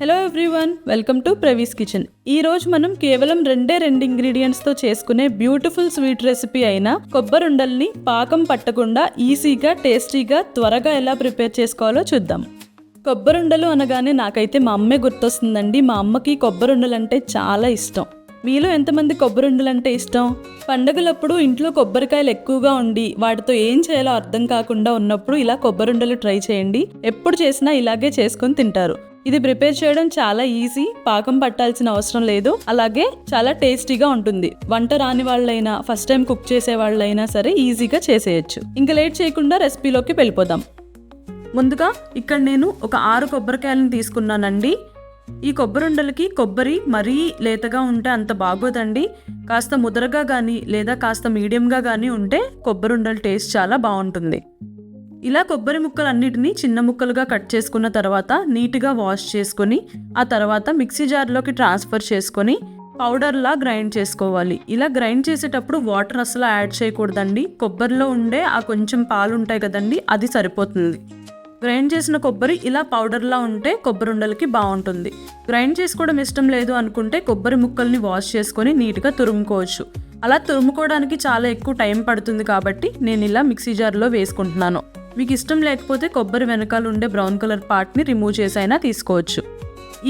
Hello everyone welcome to Pravee's Kitchen ఈ రోజు మనం కేవలం రెండే రెండు ఇంగ్రీడియంట్స్తో చేసుకునే బ్యూటిఫుల్ స్వీట్ రెసిపీ అయిన కొబ్బరుండల్ని పాకం పట్టకుండా ఈజీగా టేస్టీగా త్వరగా ఎలా ప్రిపేర్ చేసుకోవాలో చూద్దాం. కొబ్బరుండలు అనగానే నాకైతే మా అమ్మే గుర్తొస్తుందండి. మా అమ్మకి కొబ్బరుండలు అంటే చాలా ఇష్టం. మీలో ఎంతమంది కొబ్బరుండలు అంటే ఇష్టం? పండగలప్పుడు ఇంట్లో కొబ్బరికాయలు ఎక్కువగా ఉండి వాటితో ఏం చేయాలో అర్థం కాకుండా ఉన్నప్పుడు ఇలా కొబ్బరుండలు ట్రై చేయండి. ఎప్పుడు చేసినా ఇలాగే చేసుకొని తింటారు. ఇది ప్రిపేర్ చేయడం చాలా ఈజీ పాకం పట్టాల్సిన అవసరం లేదు. అలాగే చాలా టేస్టీగా ఉంటుంది. వంట రాని వాళ్ళైనా ఫస్ట్ టైం కుక్ చేసే వాళ్ళైనా సరే ఈజీగా చేసేయచ్చు. ఇంకా లేట్ చేయకుండా రెసిపీలోకి వెళ్ళిపోదాం. ముందుగా ఇక్కడ నేను ఒక ఆరు కొబ్బరికాయలను తీసుకున్నానండి. ఈ కొబ్బరి ఉండలకి కొబ్బరి మరీ లేతగా ఉంటే అంత బాగోదండి. కాస్త ముదరగా కానీ లేదా కాస్త మీడియంగా కానీ ఉంటే కొబ్బరిండలు టేస్ట్ చాలా బాగుంటుంది. ఇలా కొబ్బరి ముక్కలన్నిటినీ చిన్న ముక్కలుగా కట్ చేసుకున్న తర్వాత నీట్గా వాష్ చేసుకొని ఆ తర్వాత మిక్సీ జార్లోకి ట్రాన్స్ఫర్ చేసుకొని పౌడర్లా గ్రైండ్ చేసుకోవాలి. ఇలా గ్రైండ్ చేసేటప్పుడు వాటర్ అసలు యాడ్ చేయకూడదండి. కొబ్బరిలో ఉండే ఆ కొంచెం పాలు ఉంటాయి కదండి అది సరిపోతుంది. గ్రైండ్ చేసిన కొబ్బరి ఇలా పౌడర్లా ఉంటే కొబ్బరి ఉండలకి బాగుంటుంది గ్రైండ్ చేసుకోవడం ఇష్టం లేదు అనుకుంటే కొబ్బరి ముక్కల్ని వాష్ చేసుకొని నీట్గా తురుముకోవచ్చు. అలా తురుముకోవడానికి చాలా ఎక్కువ టైం పడుతుంది కాబట్టి నేను ఇలా మిక్సీ జార్లో వేసుకుంటున్నాను. మీకు ఇష్టం లేకపోతే కొబ్బరి వెనకాల ఉండే బ్రౌన్ కలర్ పార్ట్ని రిమూవ్ చేసైనా తీసుకోవచ్చు.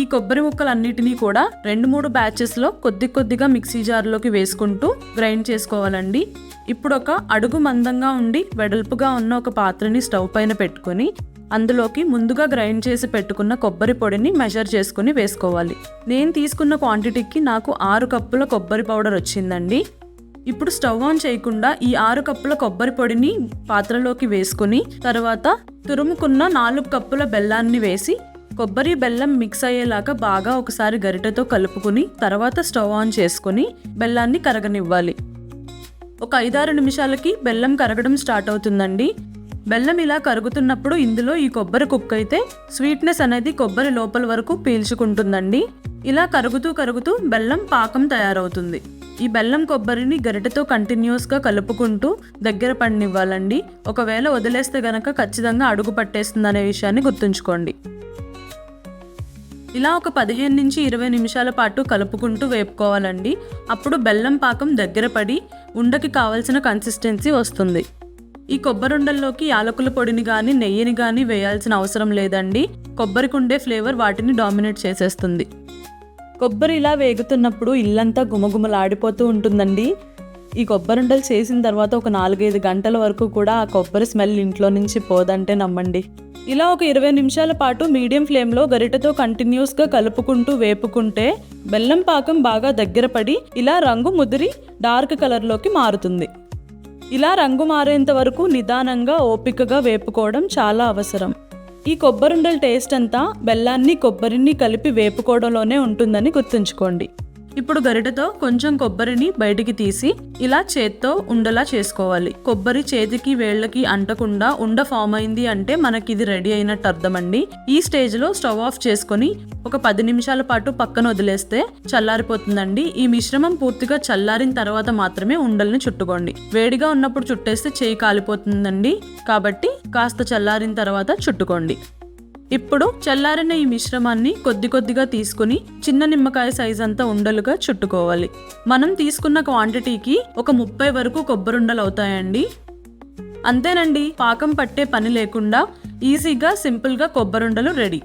ఈ కొబ్బరి ముక్కలన్నిటినీ కూడా రెండు మూడు బ్యాచెస్లో కొద్ది కొద్దిగా మిక్సీ జార్లోకి వేసుకుంటూ గ్రైండ్ చేసుకోవాలండి. ఇప్పుడు ఒక అడుగు మందంగా ఉండి వెడల్పుగా ఉన్న ఒక పాత్రని స్టవ్ పైన పెట్టుకొని అందులోకి ముందుగా గ్రైండ్ చేసి పెట్టుకున్న కొబ్బరి పొడిని మెజర్ చేసుకుని వేసుకోవాలి. నేను తీసుకున్న క్వాంటిటీకి నాకు ఆరు కప్పుల కొబ్బరి పౌడర్ వచ్చిందండి. ఇప్పుడు స్టవ్ ఆన్ చేయకుండా ఈ ఆరు కప్పుల కొబ్బరి పొడిని పాత్రలోకి వేసుకుని తర్వాత తురుముకున్న నాలుగు కప్పుల బెల్లాన్ని వేసి కొబ్బరి బెల్లం మిక్స్ అయ్యేలాగా బాగా ఒకసారి గరిటెతో కలుపుకుని తర్వాత స్టవ్ ఆన్ చేసుకుని బెల్లాన్ని కరగనివ్వాలి. ఒక ఐదారు నిమిషాలకి బెల్లం కరగడం స్టార్ట్ అవుతుందండి. బెల్లం ఇలా కరుగుతున్నప్పుడు ఇందులో ఈ కొబ్బరి కుక్ అయితే స్వీట్నెస్ అనేది కొబ్బరి లోపల వరకు పీల్చుకుంటుందండి. ఇలా కరుగుతూ కరుగుతూ బెల్లం పాకం తయారవుతుంది. ఈ బెల్లం కొబ్బరిని గరిటెతో కంటిన్యూస్గా కలుపుకుంటూ దగ్గర పడినివ్వాలండి ఒకవేళ వదిలేస్తే గనక ఖచ్చితంగా అడుగు పట్టేస్తుంది అనే విషయాన్ని గుర్తుంచుకోండి. ఇలా ఒక పదిహేను నుంచి ఇరవై నిమిషాల పాటు కలుపుకుంటూ వేపుకోవాలండి. అప్పుడు బెల్లం పాకం దగ్గర పడి ఉండకి కావలసిన కన్సిస్టెన్సీ వస్తుంది. ఈ కొబ్బరుండల్లోకి యాలకుల పొడిని కానీ నెయ్యిని కానీ వేయాల్సిన అవసరం లేదండి. కొబ్బరికి ఉండే ఫ్లేవర్ వాటిని డామినేట్ చేసేస్తుంది. కొబ్బరి ఇలా వేగుతున్నప్పుడు ఇల్లంతా గుమగుమలాడిపోతూ ఉంటుందండి. ఈ కొబ్బరుండలు చేసిన తర్వాత ఒక నాలుగైదు గంటల వరకు కూడా ఆ కొబ్బరి స్మెల్ ఇంట్లో నుంచి పోదంటే నమ్మండి. ఇలా ఒక ఇరవై నిమిషాల పాటు మీడియం ఫ్లేమ్లో గరిటతో కంటిన్యూస్గా కలుపుకుంటూ వేపుకుంటే బెల్లం పాకం బాగా దగ్గర పడి ఇలా రంగు ముదిరి డార్క్ కలర్లోకి మారుతుంది. ఇలా రంగు మారేంత వరకు నిదానంగా ఓపికగా వేపుకోవడం చాలా అవసరం. ఈ కొబ్బరుండల టేస్ట్ అంతా బెల్లాన్ని కొబ్బరిని కలిపి వేపుకోవడంలోనే ఉంటుందని గుర్తుంచుకోండి. ఇప్పుడు గరిటతో కొంచెం కొబ్బరిని బయటికి తీసి ఇలా చేత్తో ఉండలా చేసుకోవాలి. కొబ్బరి చేతికి వేళ్ళకి అంటకుండా ఉండ ఫామ్ అయింది అంటే మనకి ఇది రెడీ అయినట్టు అర్థమండి. ఈ స్టేజ్లో స్టవ్ ఆఫ్ చేసుకొని ఒక పది నిమిషాల పాటు పక్కన వదిలేస్తే చల్లారిపోతుందండి. ఈ మిశ్రమం పూర్తిగా చల్లారిన తర్వాత మాత్రమే ఉండల్ని చుట్టుకోండి. వేడిగా ఉన్నప్పుడు చుట్టేస్తే చేయి కాలిపోతుందండి. కాబట్టి కాస్త చల్లారిన తర్వాత చుట్టుకోండి. ఇప్పుడు చల్లారిన ఈ మిశ్రమాన్ని కొద్ది కొద్దిగా తీసుకుని చిన్న నిమ్మకాయ సైజ్ అంతా ఉండలుగా చుట్టుకోవాలి. మనం తీసుకున్న క్వాంటిటీకి ఒక ముప్పై వరకు కొబ్బరుండలు అవుతాయండి. అంతేనండి పాకం పట్టే పని లేకుండా ఈజీగా సింపుల్గా కొబ్బరుండలు రెడీ